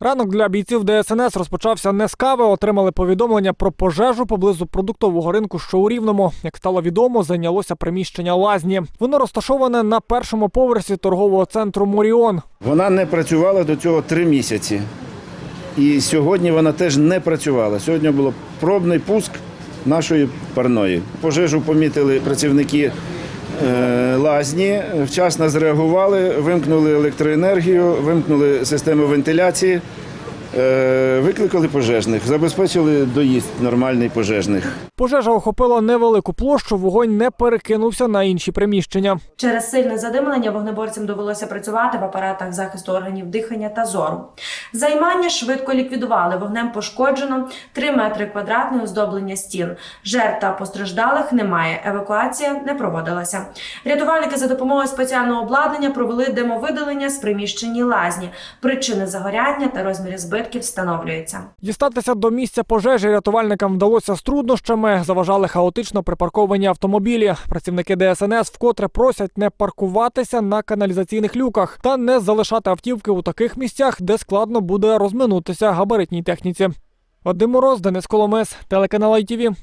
Ранок для бійців ДСНС розпочався не з кави. Отримали повідомлення про пожежу поблизу продуктового ринку, що у Рівному. Як стало відомо, зайнялося приміщення лазні. Воно розташоване на першому поверсі торгового центру Моріон. Вона не працювала до цього три місяці. І сьогодні вона теж не працювала. Сьогодні було пробний пуск нашої парної. Пожежу помітили працівники е, лазні, вчасно зреагували, вимкнули електроенергію, вимкнули систему вентиляції, викликали пожежних, забезпечили доїзд нормальний пожежних. Пожежа охопила невелику площу. Вогонь не перекинувся на інші приміщення. Через сильне задимлення вогнеборцям довелося працювати в апаратах захисту органів дихання та зору. Займання швидко ліквідували. Вогнем пошкоджено 3 метри квадратних оздоблення стін. Жертв та постраждалих немає. Евакуація не проводилася. Рятувальники за допомогою спеціального обладнання провели демовидалення з приміщені лазні. Причини загоряння та розміри збитків встановлюються. Дістатися до місця пожежі рятувальникам вдалося з труднощами. Заважали хаотично припарковані автомобілі. Працівники ДСНС вкотре просять не паркуватися на каналізаційних люках та не залишати автівки у таких місцях, де складно буде розминутися габаритній техніці. Вадим Мороз, Денис Коломес, телеканал ITV.